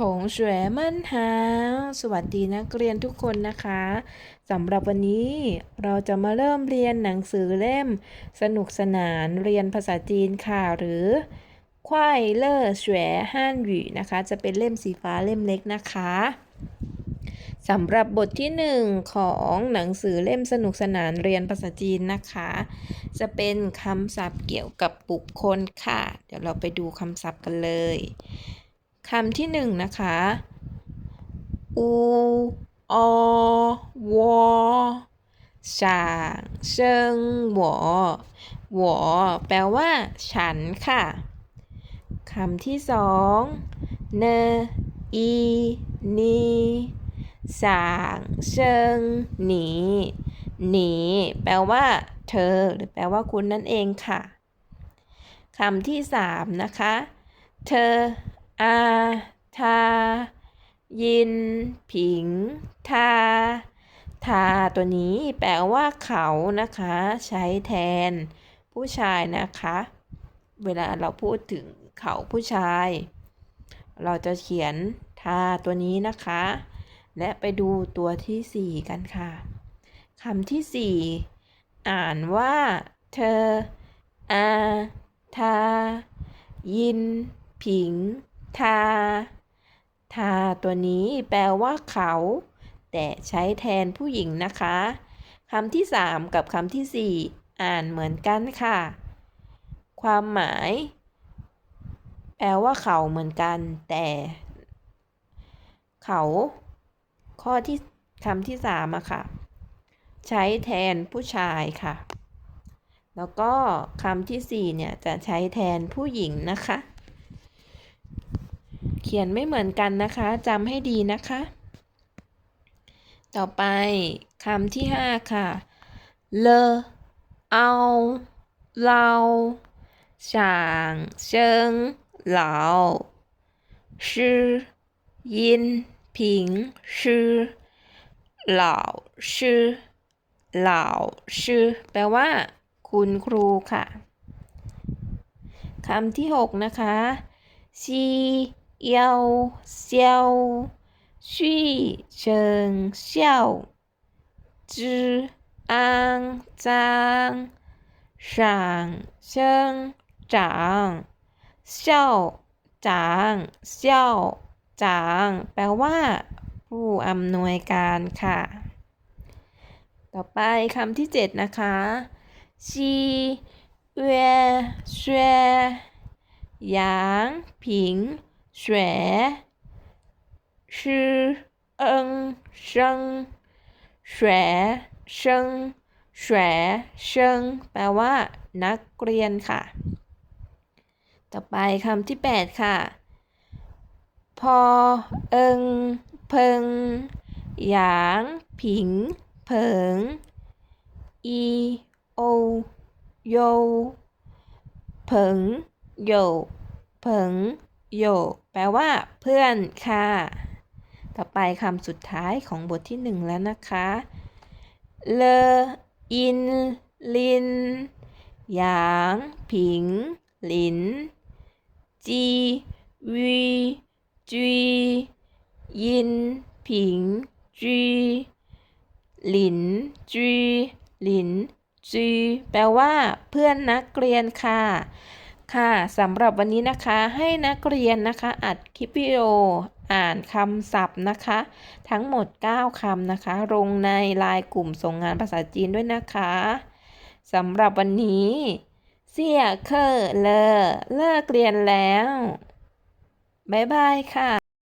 ถงเฉวยมั่นหา สวัสดีนักเรียนทุกคนนะคะสำหรับวันนี้เราจะมาเริ่มเรียนหนังสือเล่ม สนุกสนานเรียนภาษาจีนค่ะ หรือควายเล่อเฉวยฮั่นหยู่นะคะ จะเป็นเล่มสีฟ้าเล่มเล็กนะคะสำหรับบทที่หนึ่งของหนังสือเล่มสนุกสนานเรียนภาษาจีนนะคะ จะเป็นคำศัพท์เกี่ยวกับบุคคลค่ะ เดี๋ยวเราไปดูคำศัพท์กันเลย คำที่หนึ่งนะคะ อูออวอฉางเชิงหวอหวอแปลว่า ฉันค่ะคำที่สองเนอีนีสางเชิงหนีหนีแปลว่า เธอ หรือแปลว่าคุณนั่นเองค่ะคำที่สามนะคะ เธอ อาทา ยิน ผิง ทา ทาตัวนี้แปลว่าเขานะคะ ใช้แทน ผู้ชายนะคะ เวลาเราพูดถึงเขาผู้ชาย เราจะเขียนทาตัวนี้นะคะ และไปดูตัวที่สี่กันค่ะคำที่สี่อ่านว่า เธอ อา ทา ยิน ผิง ทา ทาตัวนี้แปลว่าเขา แต่ใช้แทนผู้หญิงนะคะคำที่สามกับคำที่สี่อ่านเหมือนกันค่ะ ความหมาย แปลว่าเขาเหมือนกัน แต่ เขา ข้อที่คำที่สามอะค่ะ ใช้แทนผู้ชายค่ะ แล้วก็คำที่สี่เนี่ย จะใช้แทนผู้หญิงนะคะ ขียนไม่เหมือนกันนะคะจำให้ดีนะคะ ต่อไปคำที่ห้าค่ะเลเอาเราช่างเชิงเหล่าชื่อยินผิงชื่อเหล่าชื่อเหล่าชื่อแปลว่า คุณครูค่ะคำที่หกนะคะซี เยาเซียวชี่เชิงเซียวจืออังจางสางเชิงจางเซียวจางเซียวจาง แปลว่า ผู้อำนวยการค่ะ ต่อไปคำที่เจ็ดนะคะชีเวเชยางผิง เสวยชื่อเอิงเชิงเสเชิงเสเชิงแปลว่า นักเรียนค่ะ ต่อไปคำที่แปดค่ะ พอ เอิง เพิง หยาง ผิง เผิง อี โอ โย เผิง โย เผิง โยแปลว่า เพื่อนค่ะ ต่อไปคำสุดท้ายของบทที่หนึ่งแล้วนะคะเลออิน ลิน หยาง ผิง หลิน จีวีจียิน ผิง จีหลิน จีหลิน จีแปลว่า เพื่อนนักเรียนค่ะ ค่ะสำหรับวันนี้นะคะให้นักเรียนนะคะอัดคลิปวิดีโออ่านคำศัพท์นะคะ ทั้งหมด 9คำนะคะ ลงในลายกลุ่มส่งงานภาษาจีนด้วยนะคะสำหรับวันนี้ เสี่ยเคอเลอเลิกเรียนแล้ว บ๊ายบายค่ะ